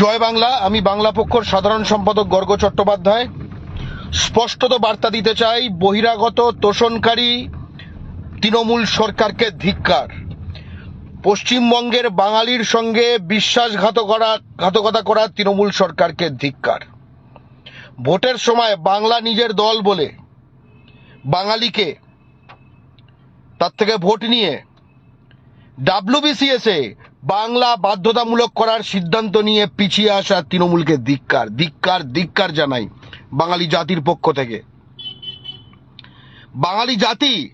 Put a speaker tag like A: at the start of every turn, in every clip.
A: জয় বাংলা, আমি বাংলা পক্ষর সাধারণ সম্পাদক গর্গ চট্টোপাধ্যায়। স্পষ্টত বার্তা দিতে চাই, বহিরাগত তোষণকারী তৃণমূল সরকারকে ধিক্কার। পশ্চিমবঙ্গের বাঙালির সঙ্গে বিশ্বাসঘাত করা ঘাতকতা করা তৃণমূল সরকারকে ধিক্কার। ভোটের সময় বাংলা নিজের দল বলে, বাঙালিকে তার থেকে ভোট নিয়ে, ডাব্লিউবিসিএসে বাংলা বাধ্যতামূলক করার সিদ্ধান্ত নিয়ে পিছিয়ে আসা তৃণমূলকে ধিক্কার ধিক্কার ধিক্কার জানাই বাঙালি জাতির পক্ষ থেকে। বাঙালি জাতি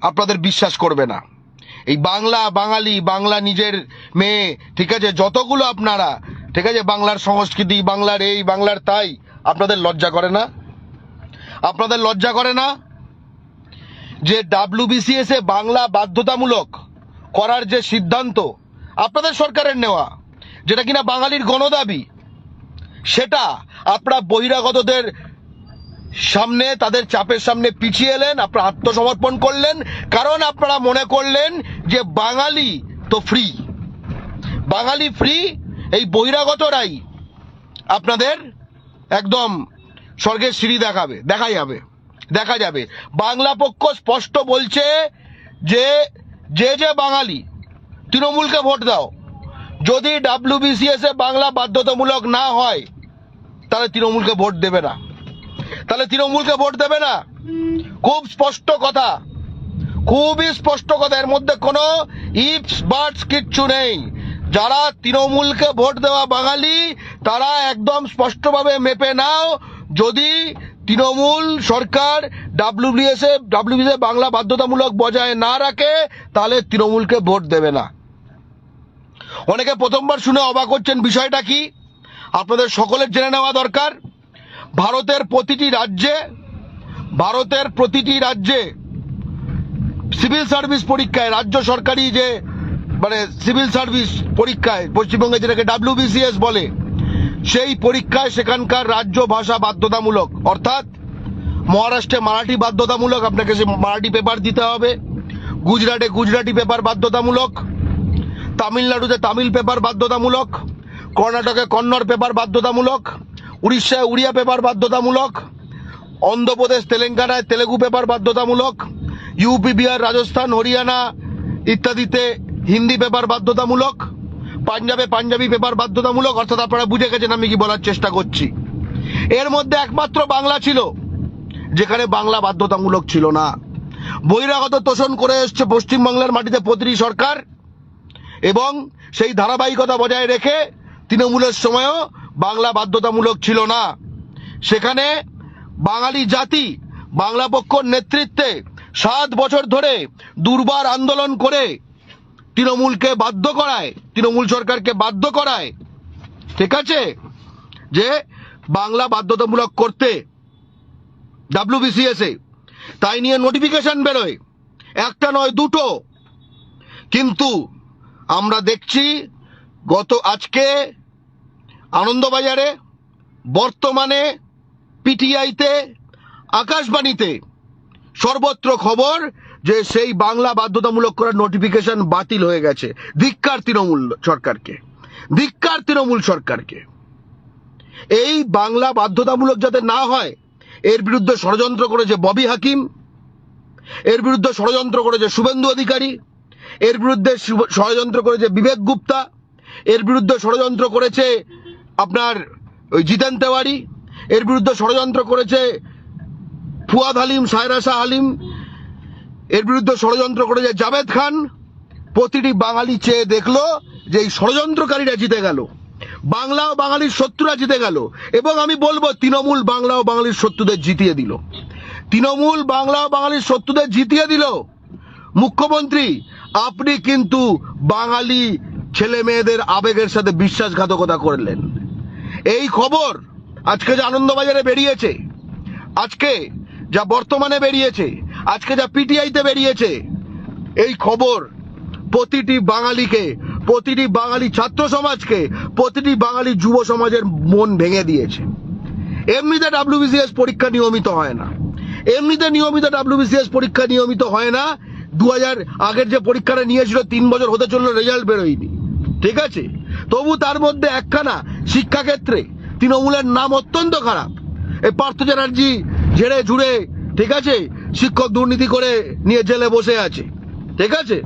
A: আপনাদের বিশ্বাস করবে না। এই বাংলা, বাঙালি, বাংলা নিজের মেয়ে, ঠিক আছে? যতগুলো আপনারা, ঠিক আছে? বাংলার সংস্কৃতি, বাংলার এই, বাংলার তাই, আপনাদের লজ্জা করে না? আপনাদের লজ্জা করে না যে ডাব্লিউবিসিএস এ বাংলা বাধ্যতামূলক করার যে সিদ্ধান্ত আপনাদের সরকারের নেওয়া, যেটা কিনা বাঙালির গণদাবি, সেটা আপনারা বহিরাগতদের সামনে, তাদের চাপের সামনে পিছিয়ে এলেন, আপনারা আত্মসমর্পণ করলেন, কারণ আপনারা মনে করলেন যে বাঙালি তো ফ্রি বাঙালি ফ্রি এই বহিরাগতরাই আপনাদের একদম স্বর্গের সিঁড়ি দেখাবে, দেখা যাবে দেখা যাবে। বাংলা পক্ষ স্পষ্ট বলছে যে যে যে বাঙালি, তৃণমূলকে ভোট দাও। যদি ডাব্লিউবিসিএস এ বাংলা বাধ্যতামূলক না হয়, তাহলে তৃণমূলকে ভোট দেবে না। তাহলে তৃণমূলকে ভোট দেবে না? খুব স্পষ্ট কথা। খুবই স্পষ্ট কথা। এর মধ্যে কোনো ইফস বাটস কিচ্ছু নেই। যারা তৃণমূলকে ভোট দেওয়া বাঙালি, তারা একদম স্পষ্টভাবে মেপে নাও। যদি তৃণমূল সরকার ডাব্লিউবিএস এ ডাব্লিউবিএস এ বাংলা বাধ্যতামূলক বজায় না রাখে, তাহলে তৃণমূলকে ভোট দেবে না। অনেকে প্রথমবার শুনে অবাক হচ্ছেন বিষয়টা কি? আপনাদের সকলের জেনে নেওয়া দরকার, ভারতের প্রতিটি রাজ্যে, ভারতের প্রতিটি রাজ্যে সিভিল সার্ভিস পরীক্ষায়, রাজ্য সরকারি যে মানে সিভিল সার্ভিস পরীক্ষায়, পশ্চিমবঙ্গে যেটাকে ডাব্লিউবিসিএস বলে সেই পরীক্ষায় সেখানকার রাজ্য ভাষা বাধ্যতামূলক। অর্থাৎ মহারাষ্ট্রে মারাঠি বাধ্যতামূলক, আপনাকে সে মারাঠি পেপার দিতে হবে। গুজরাটে গুজরাটি পেপার বাধ্যতামূলক। তামিলনাড়ুতে তামিল পেপার বাধ্যতামূলক। কর্ণাটকে কন্নড় পেপার বাধ্যতামূলক। উড়িষ্যায় উড়িয়া পেপার বাধ্যতামূলক। অন্ধ্রপ্রদেশ, তেলেঙ্গানায় তেলেগু পেপার বাধ্যতামূলক। ইউপি, বিহার, রাজস্থান, হরিয়ানা ইত্যাদিতে হিন্দি পেপার বাধ্যতামূলক। পাঞ্জাবে পাঞ্জাবি পেপার বাধ্যতামূলক, অর্থাৎ আপনারা বুঝে গেছেন আমি কি বলার চেষ্টা করছি। এর মধ্যে একমাত্র বাংলা ছিল, যেখানে বাংলা বাধ্যতামূলক ছিল না। বহিরাগত তোষণ করে এসছে পশ্চিমবাংলার মাটিতে প্রতিটি সরকার, এবং সেই ধারাবাহিকতা বজায় রেখে তৃণমূলের সময়ও বাংলা বাধ্যতামূলক ছিল না। সেখানে বাঙালি জাতি, বাংলা পক্ষর নেতৃত্বে সাত বছর ধরে দুর্বার আন্দোলন করে তৃণমূলকে বাধ্য করায়, তৃণমূল সরকারকে বাধ্য করায়, ঠিক আছে? যে বাংলা বাধ্যতামূলক করতে ডাব্লিউবিসিএস তাই নিয়ে নোটিফিকেশন বেরোয়। একটা নয়, দুটো। কিন্তু আমরা দেখছি গত আজকে আনন্দবাজারে, বর্তমানে পিটিআইতে আকাশবাণীতে সর্বত্র খবর যে সেই বাংলা বাধ্যতামূলক করার নোটিফিকেশন বাতিল হয়ে গেছে। ধিক্কার তৃণমূল সরকারকে। ধিক্কার তৃণমূল সরকারকে। এই বাংলা বাধ্যতামূলক যাতে না হয়, এর বিরুদ্ধে ষড়যন্ত্র করেছে ববি হাকিম, এর বিরুদ্ধে ষড়যন্ত্র করেছে শুভেন্দু অধিকারী, এর বিরুদ্ধে ষড়যন্ত্র করেছে বিবেক গুপ্তা, এর বিরুদ্ধে ষড়যন্ত্র করেছে আপনার ওই জিতেন তেওয়ারি, এর বিরুদ্ধে ষড়যন্ত্র করেছে ফুয়াদ হালিম, সায়রা শাহ হালিম এর বিরুদ্ধে ষড়যন্ত্র করেছে জাভেদ খান, প্রতিটি বাঙালি চেয়ে দেখল যে এই ষড়যন্ত্রকারীরা জিতে গেল। বাংলা ও বাঙালির শত্রুরা জিতে গেল। এবং আমি বলব, তৃণমূল বাংলা ও বাঙালির শত্রুদের জিতিয়ে দিল। তৃণমূল বাংলা ও বাঙালির শত্রুদের জিতিয়ে দিল। মুখ্যমন্ত্রী, আপনি কিন্তু বাঙালি ছেলে মেয়েদের আবেগের সাথে বিশ্বাসঘাতকতা করলেন। এই খবর আজকে যে আনন্দবাজারে বেরিয়েছে, আজকে যা বর্তমানে বেরিয়েছে আজকে যা পিটিআইতে বেরিয়েছে, এই খবর প্রতিটি বাঙালিকে, প্রতিটি বাঙালি ছাত্র সমাজকে, প্রতিটি বাঙালি যুব সমাজের মন ভেঙে দিয়েছে। এমনিতে ডাব্লিউবিসিএস পরীক্ষা নিয়মিত হয় না। এমনিতে নিয়মিত ডাব্লিউবিসিএস পরীক্ষা নিয়মিত হয় না। দু হাজার আগের যে পরীক্ষাটা নিয়েছিল, তিন বছর হতে চলল, রেজাল্ট বেরোয়নি। ঠিক আছে? তবু তার মধ্যে একখানা শিক্ষাক্ষেত্রে তৃণমূলের নাম অত্যন্ত খারাপ। এই পার্থ চ্যাটার্জি ঝেড়ে ঝুড়ে, ঠিক আছে? শিক্ষক দুর্নীতি করে নিয়ে জেলে বসে আছে। ঠিক আছে?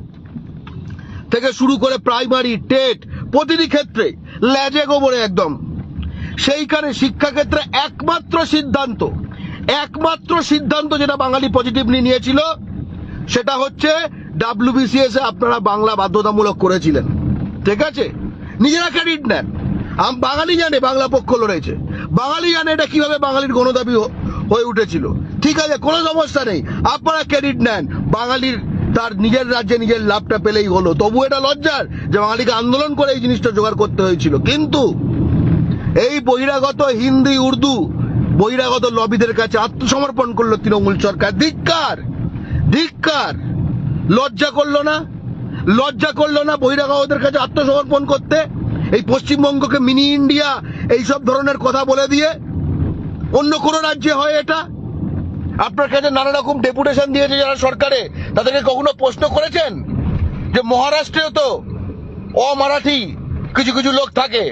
A: থেকে শুরু করে প্রাইমারি টেট, প্রতিটি ক্ষেত্রে ল্যাজে গোবরে একদম। সেইখানে শিক্ষাক্ষেত্রে একমাত্র সিদ্ধান্ত একমাত্র সিদ্ধান্ত যেটা বাঙালি পজিটিভলি নিয়েছিল, সেটা হচ্ছে ডাব্লিউবিসিএস আপনারা বাংলা বাধ্যতামূলক করেছিলেন। ঠিক আছে? নিজেরা ক্রেডিট নেন। বাঙালি জানে বাংলা পক্ষ লড়েছে। বাঙালি জানে এটা কীভাবে বাঙালির গণদাবি হয়ে উঠেছিল। ঠিক আছে, কোনো সমস্যা নেই। আপনারা ক্রেডিট নেন। বাঙালির তার নিজের রাজ্যে নিজের লাভটা পেলেই হলো। তবু এটা লজ্জার যে বাঙালিকে আন্দোলন করে এই জিনিসটা জোগাড় করতে হয়েছিল। কিন্তু এই বহিরাগত হিন্দি, উর্দু বহিরাগত লবিদের কাছে আত্মসমর্পণ করল তৃণমূল সরকার। ধিক্কার! ধিক্কার! লজ্জা করল না? লজ্জা করল না বহিরাগতদের কাছে আত্মসমর্পণ করতে? এই পশ্চিমবঙ্গকে মিনি ইন্ডিয়া, এইসব ধরনের কথা বলে দিয়ে অন্য কোনো রাজ্যে হয় এটা? আপনার কাছে নানা রকম ডেপুটেশন দিয়েছে যারা সরকারে, তাদেরকে কখনো প্রশ্ন করেছেন? যে মহারাষ্ট্রেও তো অমারাঠি কিছু কিছু লোক থাকে,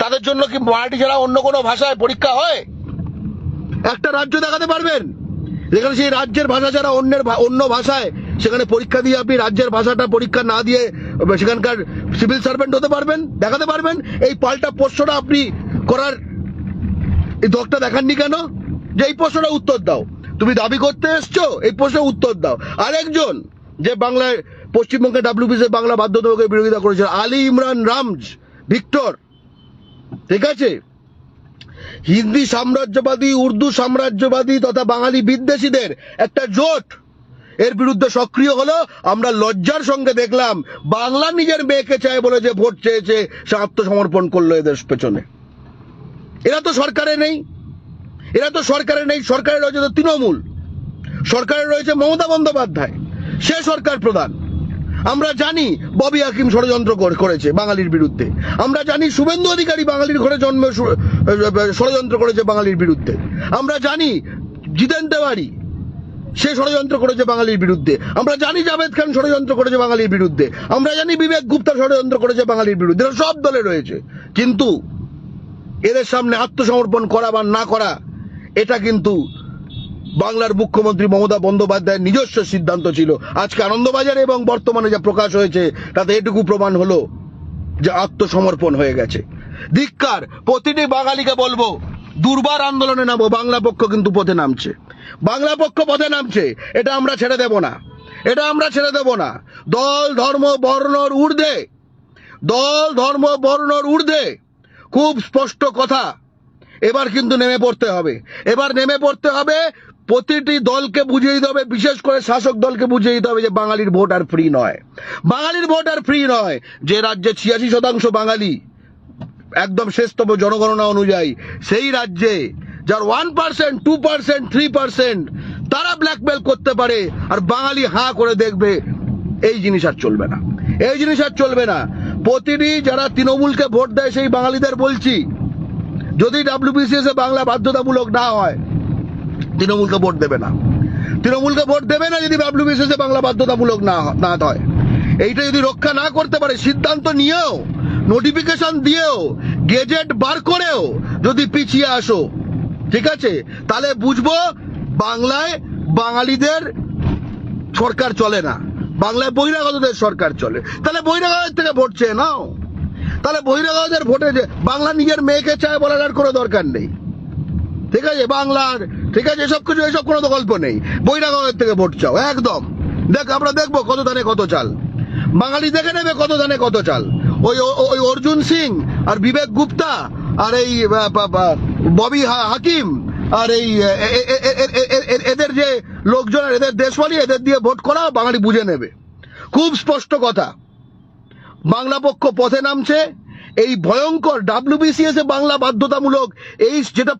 A: তাদের জন্য কি মারাঠি ছাড়া অন্য কোনো ভাষায় পরীক্ষা হয়? একটা রাজ্য দেখাতে পারবেন? যেখানে সেই রাজ্যের ভাষা ছাড়া অন্যের অন্য ভাষায় সেখানে পরীক্ষা দিয়ে আপনি রাজ্যের ভাষাটা পরীক্ষা না দিয়ে, সেখানকার সিভিল সার্ভেন্ট হতে পারবেন? দেখাতে পারবেন? এই পাল্টা প্রশ্নটা আপনি করার এই দরটা দেখাননি কেন? যে এই প্রশ্নটা উত্তর দাও। তুমি দাবি করতে এসছো, এই প্রশ্নের উত্তর দাও। আরেকজন, যে বাংলায়, পশ্চিমবঙ্গে ডাব্লিউবিসি বাংলা বাধ্যতামূলকের বিরোধিতা করেছিল, আলী ইমরান রামজ, ভিক্টর। ঠিক আছে? হিন্দি সাম্রাজ্যবাদী, উর্দু সাম্রাজ্যবাদী তথা বাঙালি বিদ্বেষীদের একটা জোট। এর বিরুদ্ধে সক্রিয় হলো, আমরা লজ্জার সঙ্গে দেখলাম, বাংলা নিজের মেয়েকে চায় বলে যে ভোট চেয়েছে, সে আত্মসমর্পণ করল এদের পেছনে। এরা তো সরকারে নেই। এরা তো সরকারে নেই, সরকারে রয়েছে তো তৃণমূল। সরকারে রয়েছে মমতা বন্দ্যোপাধ্যায়, সে সরকার প্রধান। আমরা জানি ববি হাকিম ষড়যন্ত্র কর- করেছে বাঙালির বিরুদ্ধে। আমরা জানি শুভেন্দু অধিকারী বাঙালির ঘরে জন্মে ষড়যন্ত্র করেছে বাঙালির বিরুদ্ধে। আমরা জানি জিতেন তেওয়ারি, সে ষড়যন্ত্র করেছে বাঙালির বিরুদ্ধে। আমরা জানি জাভেদ খান ষড়যন্ত্র করেছে বাঙালির বিরুদ্ধে। আমরা জানি বিবেক গুপ্তা ষড়যন্ত্র করেছে বাঙালির বিরুদ্ধে। সব দলে রয়েছে। কিন্তু এদের সামনে আত্মসমর্পণ করা বা না করা, এটা কিন্তু বাংলার মুখ্যমন্ত্রী মমতা বন্দ্যোপাধ্যায়ের নিজস্ব সিদ্ধান্ত ছিল। আজকে আনন্দবাজারে এবং বর্তমানে যা প্রকাশ হয়েছে, তাতে এটুকু প্রমাণ হলো যে আত্মসমর্পণ হয়ে গেছে। ধিক্কার, প্রতিটি বাঙালিকে বলব, দুর্বার আন্দোলনে নামবো বাংলা পক্ষ কিন্তু পথে নামছে। বাংলা পক্ষ পথে নামছে, এটা আমরা ছেড়ে দেব না। এটা আমরা ছেড়ে দেব না। দল, ধর্ম, বর্ণর ঊর্ধ্বে। দল, ধর্ম, বর্ণর ঊর্ধ্বে। খুব স্পষ্ট কথা। এবার কিন্তু নেমে পড়তে হবে। এবার নেমে পড়তে হবে, প্রতিটি দলকে বুঝিয়ে দিতে হবে, বিশেষ করে শাসক দলকে বুঝিয়ে দিতে হবে যে বাঙালির ভোট আর ফ্রি নয়। বাঙালির ভোট আর ফ্রি নয়। যে রাজ্যে ছিয়াশি শতাংশ বাঙালি, একদম শেষতম জনগণনা অনুযায়ী, সেই রাজ্যে যার one percent two percent three percent তারা ব্ল্যাকমেল করতে পারে আর বাঙালি হাঁ করে দেখবে, এই জিনিস আর চলবে না। এই জিনিস আর চলবে না। প্রতিটি যারা তৃণমূলকে ভোট দেয়, সেই বাঙালিদের বলছি, যদি ডাব্লিউবিসিএস বাংলা বাধ্যতামূলক না হয়, তৃণমূলকে ভোট দেবে না। তৃণমূলকে ভোট দেবে না যদি ডাব্লিউবিসিএস বাংলা বাধ্যতামূলক না না হয়। এইটা যদি রক্ষা না করতে পারে, সিদ্ধান্ত নিয়েও নোটিফিকেশন দিয়েও গেজেট বার করেও যদি পিছিয়ে আসো, ঠিক আছে? তাহলে বুঝব, বাংলায় বাঙালিদের সরকার চলে না। বাংলায় বহিরাগতদের সরকার চলে। তাহলে বহিরাগতের থেকে ভোট চেয়ে নাও। তাহলে বহিরাগতদের ভোটে যে বাংলা নিজের মেয়েকে চায় বলার আর কোনো দরকার নেই। ঠিক আছে? বাংলার, ঠিক আছে? এসব কিছু, এসব কোনো গল্প নেই। বহিরাগতের থেকে ভোট চাও, একদম। দেখ, আমরা দেখব কত ধানে কত চাল। বাঙালি দেখে নেবে কত ধানে কত চাল। ওই ওই অর্জুন সিং আর বিবেক গুপ্তা আর এই ববি হাকিম আর এই এদের যে লোকজন এদের দেশওয়ালি, এদের দিয়ে ভোট করা বাঙালি বুঝে নেবে। খুব স্পষ্ট কথা। বাংলা পক্ষ পথে নামছে এই ভয়ঙ্কর ডাব্লিউবিসিএস এ বাংলা বাধ্যতামূলক, এই যেটা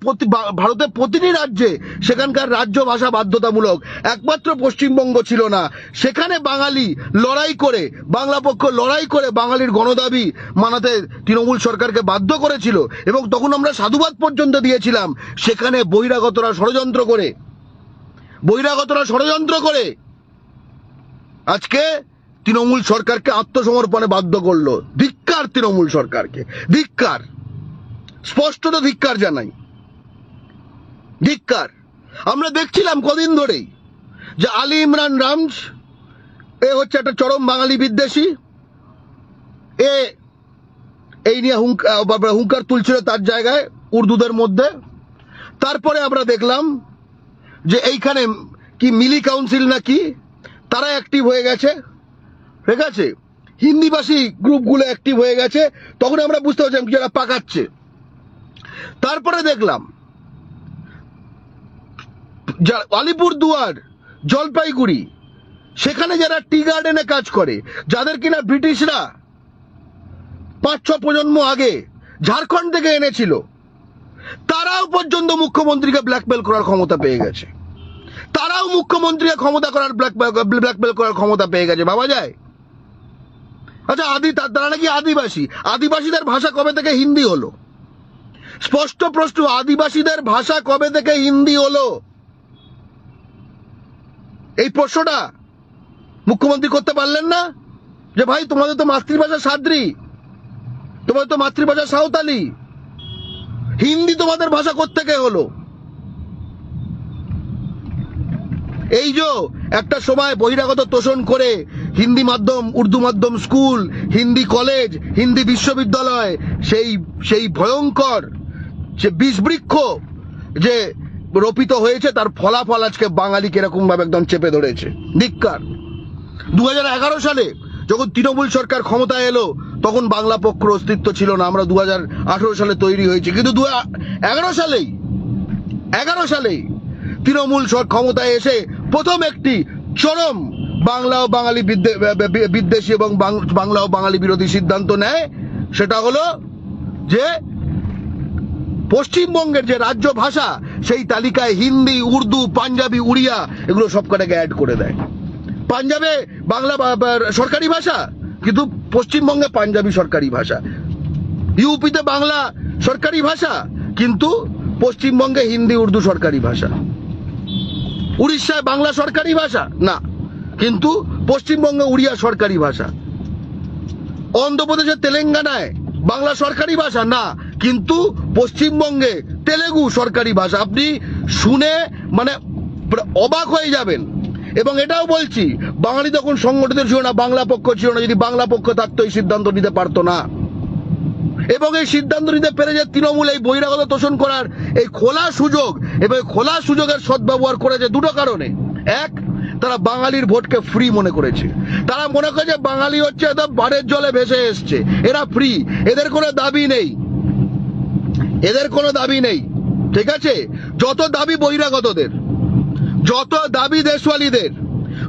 A: ভারতের প্রতিটি রাজ্যে সেখানকার রাজ্য ভাষা বাধ্যতামূলক, একমাত্র পশ্চিমবঙ্গ ছিল না। সেখানে বাঙালি লড়াই করে, বাংলা পক্ষ লড়াই করে বাঙালির গণদাবি মানাতে তৃণমূল সরকারকে বাধ্য করেছিল এবং তখন আমরা সাধুবাদ পর্যন্ত দিয়েছিলাম। সেখানে বহিরাগতরা ষড়যন্ত্র করে। বহিরাগতরা ষড়যন্ত্র করে। আজকে তৃণমূল সরকারকে আত্মসমর্পণে বাধ্য করল। ধিক্কার তৃণমূল সরকারকে। ধিক্কার স্পষ্টত ধিক্কার জানাই। ধিক্কার আমরা দেখছিলাম কদিন ধরেই যে আলী ইমরান রামজ, এ হচ্ছে একটা চরম বাঙালি বিদ্বেষী। এ, এই নিয়ে হুঙ্কার তুলছিল তার জায়গায়, উর্দুদের মধ্যে। তারপরে আমরা দেখলাম যে এইখানে কি মিলি কাউন্সিল নাকি, তারা অ্যাক্টিভ হয়ে গেছে। ঠিক আছে? হিন্দিভাষী গ্রুপগুলো অ্যাক্টিভ হয়ে গেছে তখন আমরা বুঝতে পারছিলাম যারা পাকাচ্ছে। তারপরে দেখলাম আলিপুরদুয়ার, জলপাইগুড়ি, সেখানে যারা টি গার্ডেনে কাজ করে, যাদের কিনা ব্রিটিশরা পাঁচ ছ প্রজন্ম আগে ঝাড়খণ্ড থেকে এনেছিল, তারাও পর্যন্ত মুখ্যমন্ত্রীকে ব্ল্যাকমেল করার ক্ষমতা পেয়ে গেছে। তারাও মুখ্যমন্ত্রীকে ক্ষমতা করার ব্ল্যাকমেল করার ক্ষমতা পেয়ে গেছে, ভাবা যায়? আচ্ছা আদি তারা নাকি আদিবাসী। আদিবাসীদের ভাষা কবে থেকে হিন্দি হলো? স্পষ্ট প্রশ্ন, আদিবাসীদের ভাষা কবে থেকে হিন্দি হলো? এই প্রশ্নটা মুখ্যমন্ত্রী করতে পারলেন না? যে ভাই, তোমাদের তো মাতৃভাষা সাদ্রি। তোমাদের তো মাতৃভাষা সাঁওতালি। হিন্দি তোমাদের ভাষা কোত্থেকে হলো? এই যে একটা সময় বহিরাগত তোষণ করে হিন্দি মাধ্যম, উর্দু মাধ্যম স্কুল, হিন্দি কলেজ, হিন্দি বিশ্ববিদ্যালয়, সেই সেই ভয়ঙ্কর যে বিষবৃক্ষ যে রোপিত হয়েছে, তার ফলাফল আজকে বাঙালি কীরকম ভাবে একদম চেপে ধরেছে। ধিক্কার। দু হাজার এগারো সালে যখন তৃণমূল সরকার ক্ষমতায় এলো, তখন বাংলা পক্ষের অস্তিত্ব ছিল না। আমরা দু হাজার আঠারো সালে তৈরি হয়েছে। কিন্তু দু এগারো সালেই এগারো সালেই তৃণমূল ক্ষমতায় এসে প্রথম একটি চরম বাংলা ও বাঙালি বিদ্বেষী এবং বাংলা ও বাঙালি বিরোধী সিদ্ধান্ত নেয়। সেটা হলো যে পশ্চিমবঙ্গের যে রাজ্য ভাষা, সেই তালিকায় হিন্দি, উর্দু, পাঞ্জাবি, উড়িয়া এগুলো সব কটাকে অ্যাড করে দেয়। পাঞ্জাবে বাংলা সরকারি ভাষা, কিন্তু পশ্চিমবঙ্গে পাঞ্জাবি সরকারি ভাষা। ইউপিতে বাংলা সরকারি ভাষা, কিন্তু পশ্চিমবঙ্গে হিন্দি, উর্দু সরকারি ভাষা। উড়িষ্যায় বাংলা সরকারি ভাষা? না। কিন্তু পশ্চিমবঙ্গে উড়িয়া সরকারি ভাষা। অন্ধ্রপ্রদেশের তেলেঙ্গানায় বাংলা সরকারি ভাষা? না। কিন্তু পশ্চিমবঙ্গে তেলেগু সরকারি ভাষা। আপনি শুনে মানে অবাক হয়ে যাবেন। এবং এটাও বলছি, বাঙালি তখন সংগঠিত ছিল না, বাংলা পক্ষ ছিল না। যদি বাংলা পক্ষ থাকতো, এই সিদ্ধান্ত নিতে পারতো না। এবং এই সিদ্ধান্ত নিতে পেরে যে তৃণমূল এই বহিরাগত তোষণ করার এই খোলা সুযোগ এবং খোলা সুযোগের সদ্ব্যবহার করেছে দুটো কারণে। এক, তারা বাঙালির ভোটকে ফ্রি মনে করেছে। তারা মনে করে যে বাঙালি হচ্ছে একদম বাড়ের জলে ভেসে এসছে। এরা ফ্রি এদের কোনো দাবি নেই। এদের কোনো দাবি নেই। ঠিক আছে? যত দাবি বহিরাগতদের, যত দাবি দেশওয়ালিদের,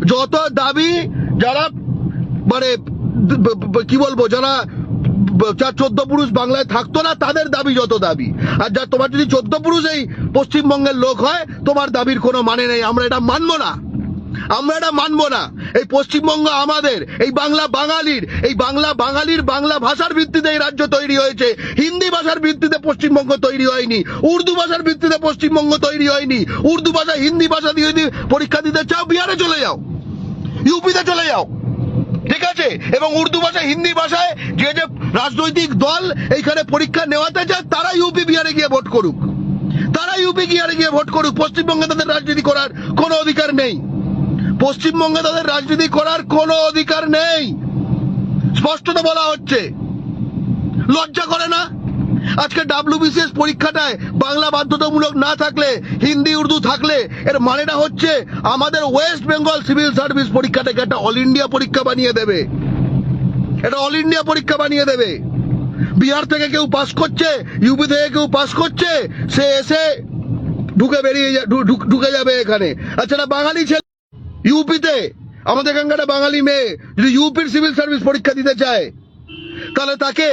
A: যত দাবি যারা মানে কি বলব, যারা যার চোদ্দ পুরুষ বাংলায় থাকতো না, তাদের দাবি যত দাবি। আর যা তোমার যদি চোদ্দ পুরুষ এই পশ্চিমবঙ্গের লোক হয়, তোমার দাবির কোনো মানে নেই। আমরা এটা মানবো না। আমরা এটা মানবো না। এই পশ্চিমবঙ্গ আমাদের, এই বাংলা বাঙালির, এই বাংলা বাঙালির বাংলা ভাষার ভিত্তিতে এই রাজ্য তৈরি হয়েছে। হিন্দি ভাষার ভিত্তিতে পশ্চিমবঙ্গ তৈরি হয়নি। উর্দু ভাষার ভিত্তিতে পশ্চিমবঙ্গ তৈরি হয়নি। উর্দু ভাষা হিন্দি ভাষা দিয়ে যদি পরীক্ষা দিতে চাও, বিহারে চলে যাও। ইউপিতে চলে যাও। ঠিক আছে? এবং উর্দু ভাষায়, হিন্দি ভাষায় যে যে রাজনৈতিক দল এইখানে পরীক্ষা নেওয়াতে চায় তারা ইউপি বিহারে গিয়ে ভোট করুক। তারা ইউপি বিহারে গিয়ে ভোট করুক। পশ্চিমবঙ্গে তাদের রাজনীতি করার কোনো অধিকার নেই। পশ্চিমবঙ্গে তাদের রাজনীতি করার কোনো অধিকার নেই। স্পষ্টত বলা হচ্ছে। লজ্জা করে না? আজকে ডাব্লিউবিসিএস পরীক্ষাটায় বাংলা বাধ্যতামূলক না থাকলে, হিন্দি, উর্দু থাকলে, এর মানেটা হচ্ছে আমাদের ওয়েস্ট বেঙ্গল সিভিল সার্ভিস পরীক্ষাটাকে একটা অল ইন্ডিয়া পরীক্ষা বানিয়ে দেবে। এটা অল ইন্ডিয়া পরীক্ষা বানিয়ে দেবে। বিহার থেকে কেউ পাস করছে ইউপি থেকে কেউ পাস করছে, সে এসে ঢুকে বেরিয়ে ঢুকে যাবে এখানে। আচ্ছা বাঙালি ছেলে ইউপিতে আমাদের এখানকার বাঙালি মেয়ে, যদি ইউপির সিভিল সার্ভিস পরীক্ষা দিতে চায়, তাহলে তাকে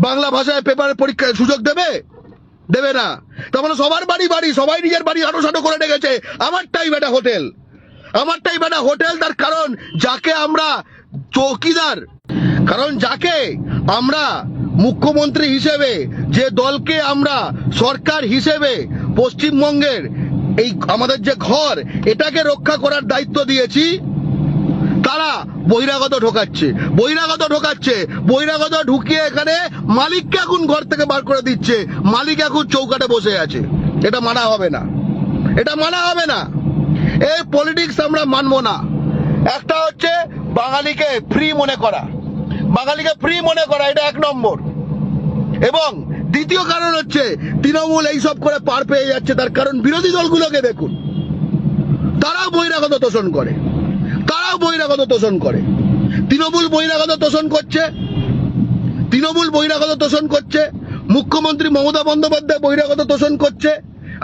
A: বাংলা ভাষায় পেপার পরীক্ষার সুযোগ দেবে? দেবে না। তার সবার বাড়ি বাড়ি, সবাই নিজের বাড়ি আটো সাটো করে রেখেছে। আমারটাই বেটা হোটেল। আমারটাই বেটা হোটেল, তার কারণ যাকে আমরা চৌকিদার, কারণ যাকে আমরা মুখ্যমন্ত্রী হিসেবে, যে দলকে আমরা সরকার হিসেবে পশ্চিমবঙ্গের এই আমাদের যে ঘর, এটাকে রক্ষা করার দায়িত্ব দিয়েছি। তারা বহিরাগত ঢোকাচ্ছে বহিরাগত ঢোকাচ্ছে, বহিরাগত ঢুকিয়ে এখানে মালিককে এখন ঘর থেকে বার করে দিচ্ছে। মালিক এখন চৌকাটে বসে আছে। এটা মানা হবে না। এটা মানা হবে না। এই পলিটিক্স আমরা মানবো না। একটা হচ্ছে বাঙালিকে ফ্রি মনে করা। বাঙালিকে ফ্রি মনে করা, এটা এক নম্বর। এবং দ্বিতীয় কারণ হচ্ছে তৃণমূল এইসব করে পার পেয়ে যাচ্ছে, তার কারণ বিরোধী দলগুলোকে দেখুন। তারাও বহিরাগত তোষণ করে। তারাও বহিরাগত তোষণ করে। তৃণমূল বহিরাগত তোষণ করছে। তৃণমূল বহিরাগত তোষণ করছে। মুখ্যমন্ত্রী মমতা বন্দ্যোপাধ্যায় বহিরাগত তোষণ করছে।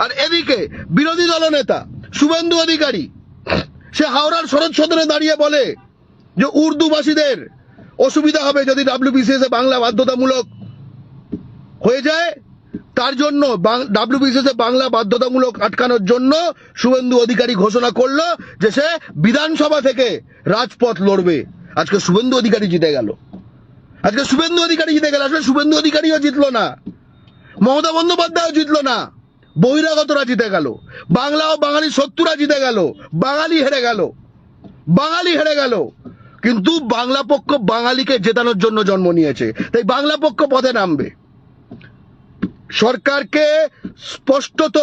A: আর এদিকে বিরোধী দলনেতা শুভেন্দু অধিকারী, সে হাওড়ার শরৎ সদনে দাঁড়িয়ে বলে যে উর্দুভাষীদের অসুবিধা হবে যদি ডাব্লিউবিসিএস বাংলা বাধ্যতামূলক হয়ে যায়। তার জন্য ডাব্লিউবিসিএস বাংলা বাধ্যতামূলক আটকানোর জন্য শুভেন্দু অধিকারী ঘোষণা করল যে সে বিধানসভা থেকে রাজপথ লড়বে। আজকে শুভেন্দু অধিকারী জিতে গেল। আজকে শুভেন্দু অধিকারী জিতে গেল। আসলে শুভেন্দু অধিকারীও জিতলো না। মমতা বন্দ্যোপাধ্যায়ও জিতলো না। বহিরাগতরা জিতে গেল। বাংলা ও বাঙালি শত্রুরা জিতে গেল। বাঙালি হেরে গেল। বাঙালি হেরে গেল। কিন্তু বাংলা পক্ষ বাঙালিকে জেতানোর জন্য জন্ম নিয়েছে। তাই বাংলা পক্ষ পথে নামবে। সরকারকে স্পষ্টত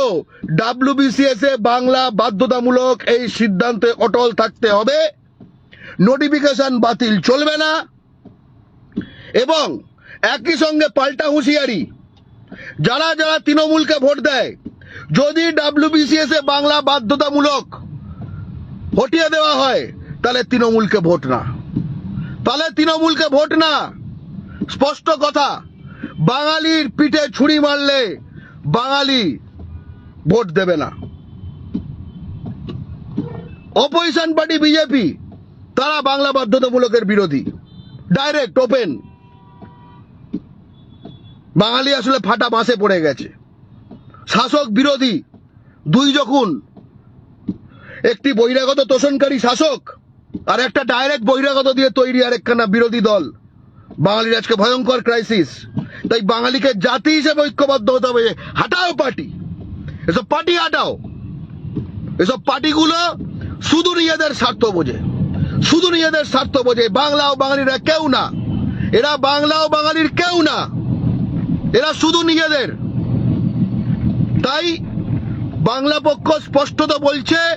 A: ডাব্লিউবিসিএস এ বাংলা বাধ্যতামূলক এই সিদ্ধান্তে অটল থাকতে হবে। নোটিফিকেশন বাতিল চলবে না। এবং একই সঙ্গে পাল্টা হুঁশিয়ারি। যারা যারা তৃণমূলকে ভোট দেয়, যদি ডাব্লিউবিসিএস এ বাংলা বাধ্যতামূলক হটিয়ে দেওয়া হয়, তাহলে তৃণমূলকে ভোট না। তাহলে তৃণমূলকে ভোট না। স্পষ্ট কথা। বাঙালির পিঠে ছুরি মারলে বাঙালি ভোট দেবে না। অপোজিশন পার্টি বিজেপি, তারা বাংলা বাধ্যতামূলকের বিরোধী। ডাইরেক্ট ওপেন বাঙালি আসলে ফাটা বাসে পড়ে গেছে। শাসক বিরোধী, দুই যখন। একটি বহিরাগত তোষণকারী শাসক আর একটা ডাইরেক্ট বহিরাগত দিয়ে তৈরি আর একখানা বিরোধী দল। বাঙালির আজকে ভয়ঙ্কর ক্রাইসিস তাই বাঙালিকে জাতি হিসেবে ঐক্যবদ্ধ হতে হবে হাটাও পার্টি। এসব পার্টি হাটাও। এসব পার্টিগুলো শুধু নিজেদের স্বার্থ বোঝে। শুধু নিজেদের স্বার্থ বোঝে। বাংলা ও বাঙালিরা কেউ না। এরা বাংলা ও বাঙালির কেউ না। এরা শুধু নিজেদের। তাই বাংলা পক্ষ স্পষ্টত বলছে,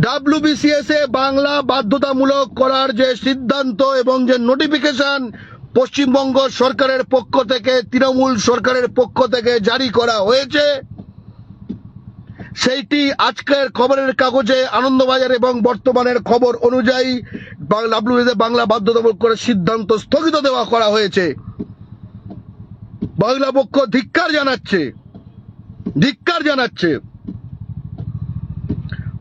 A: ডাব্লিউবিসিএস এ বাংলা বাধ্যতামূলক করার যে সিদ্ধান্ত এবং যে নোটিফিকেশন পশ্চিমবঙ্গ সরকারের পক্ষ থেকে, তৃণমূল সরকারের পক্ষ থেকে জারি করা হয়েছে। সেইটি আজকের খবরের কাগজে, আনন্দবাজার এবং বর্তমানের খবর অনুযায়ী ডাব্লিউবিসিএস বাংলা বাধ্যতামূলক করে সিদ্ধান্ত স্থগিত দেওয়া করা হয়েছে। বাংলা পক্ষ ধিক্কার জানাচ্ছে। ধিক্কার জানাচ্ছে।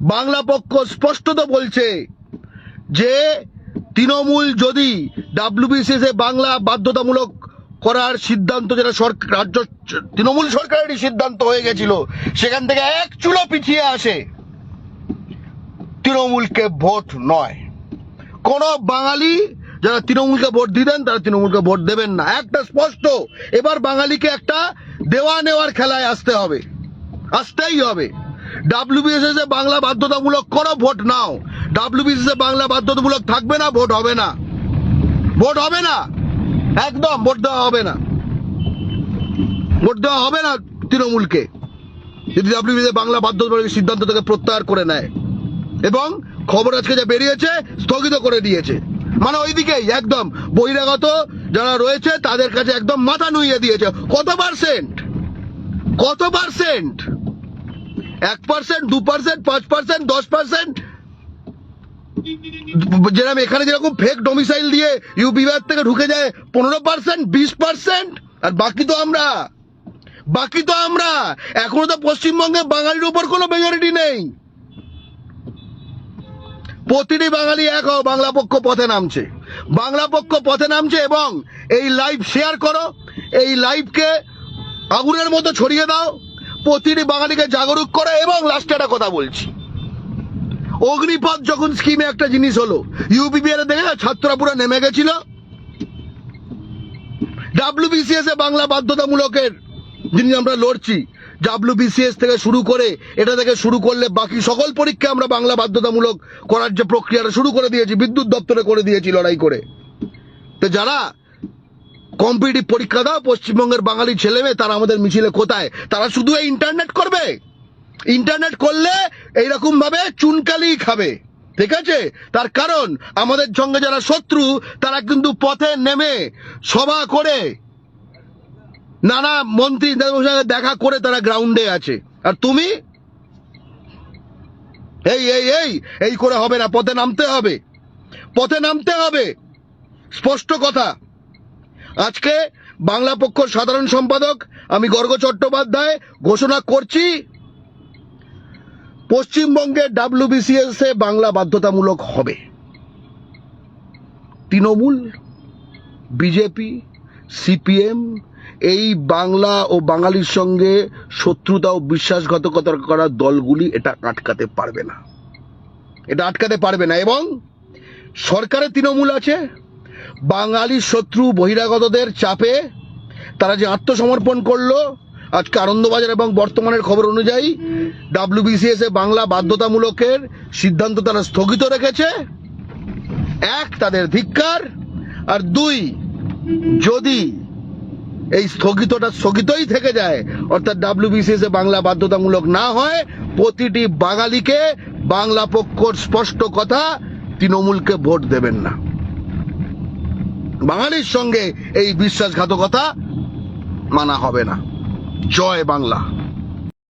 A: বাংলা পক্ষ স্পষ্টত বলছে যে তৃণমূল যদি ডাব্লিউবিসিএস বাংলা বাধ্যতামূলক করার সিদ্ধান্ত যেটা সরকার রাজ্য তৃণমূল সরকারেরই সিদ্ধান্ত হয়ে গেছিল, সেখান থেকে এক চুলো পিছিয়ে আসে। তৃণমূলকে ভোট নয়। কোন বাঙালি যারা তৃণমূলকে ভোট দিতেন তারা তৃণমূলকে ভোট দেবেন না। একটা স্পষ্ট, এবার বাঙালিকে একটা দেওয়া নেওয়ার খেলায় আসতে হবে। আসতেই হবে। ডাব্লিউবিএসএস এ বাংলা বাধ্যতামূলক করো ভোট নাও। ডাব্লিউবিএসএস এ বাংলা বাধ্যতামূলক থাকবে না, ভোট হবে না। ভোট হবে না। একদম ভোট দেওয়া হবে না। ভোট দেওয়া হবে না তৃণমূলকে, যদি ডাব্লিউবিএসএস বাংলা বাধ্যতামূলক সিদ্ধান্ত থেকে প্রত্যাহার করে নেয়। এবং খবর আজকে যা বেরিয়েছে, স্থগিত করে দিয়েছে। মানে ওইদিকেই, একদম। বহিরাগত যারা রয়েছে, তাদের কাছে একদম মাথা নুইয়ে দিয়েছে। কত পার্সেন্ট? কত পার্সেন্ট? এক পার্সেন্ট, দু পার্সেন্ট, পাঁচ পার্সেন্ট, দশ পার্সেন্ট? যেরকম এখানে যেরকম ফেক ডোমিসাইল দিয়ে ইউ বিভাগ থেকে ঢুকে যায় পনেরো পার্সেন্ট বিশ পার্সেন্ট আর বাকি তো আমরা। বাকি তো আমরা। এখনও তো পশ্চিমবঙ্গে বাঙালির উপর কোনো মেজরিটি নেই। প্রতিটি বাঙালি এক হও, বাংলা পক্ষ পথে নামছে। বাংলা পক্ষ পথে নামছে এবং এই লাইভ শেয়ার করো, এই লাইভকে আগুনের মতো ছড়িয়ে দাও, প্রতিটি বাঙালিকে জাগরুক করো এবং লাস্টে একটা কথা বলছি। অগ্নিপথ যখন স্কিমে একটা জিনিস হলো ইউপিপিএল দেখে ছাত্ররা পুরো নেমে গেছিল। ডাব্লিউবিসিএস এ বাংলা বাধ্যতামূলকের যিনি আমরা লড়ছি ডাব্লিউবিসিএস থেকে শুরু করে, এটা থেকে শুরু করলে বাকি সকল পরীক্ষা আমরা বাংলা বাধ্যতামূলক করার যে প্রক্রিয়াটা শুরু করে দিয়েছি, বিদ্যুৎ দপ্তরে করে দিয়েছি লড়াই করে। তো যারা কম্পিটিভ পরীক্ষা দাও, পশ্চিমবঙ্গের বাঙালি ছেলে মেয়ে তারা আমাদের মিছিলে কোথায়? তারা শুধু এই ইন্টারনেট করবে? ইন্টারনেট করলে এইরকম ভাবে চুনকালি খাবে, ঠিক আছে? তার কারণ, আমাদের সঙ্গে যারা শত্রু, তারা কিন্তু পথে নেমে সভা করে, নানা মন্ত্রীদের সঙ্গে দেখা করে তারা গ্রাউন্ডে আছে। আর তুমি? এই এই এই এই করে হবে না, পথে নামতে হবে। পথে নামতে হবে। স্পষ্ট কথা। আজকে বাংলা পক্ষ সাধারণ সম্পাদক, আমি গর্গ চট্টোপাধ্যায়, ঘোষণা করছি পশ্চিমবঙ্গে ডাব্লিউবিসিএস এ বাংলা বাধ্যতামূলক হবে। তৃণমূল বিজেপি সিপিএম এই বাংলা ও বাঙালির সঙ্গে শত্রুতা ও বিশ্বাসঘাতকতা করা দলগুলি এটা আটকাতে পারবে না। এটা আটকাতে পারবে না এবং সরকারে তৃণমূল আছে বাঙালির শত্রু বহিরাগতদের চাপে তারা যে আত্মসমর্পণ করল আজকে আনন্দবাজার এবং বর্তমানের খবর অনুযায়ী ডাব্লিউবিসিএস এ বাংলা বাধ্যতামূলকের সিদ্ধান্ত তারা স্থগিত রেখেছে। এক, তাদের ধিক্কার। আর দুই, যদি এই স্থগিতটা স্থগিতই থেকে যায়, অর্থাৎ ডাব্লিউবিসিএস এ বাংলা বাধ্যতামূলক না হয়, প্রতিটি বাঙালিকে বাংলা পক্ষর স্পষ্ট কথা তৃণমূলকে ভোট দেবেন না। বাঙালির সঙ্গে এই বিশ্বাসঘাতকতা মানা হবে না। জয় বাংলা।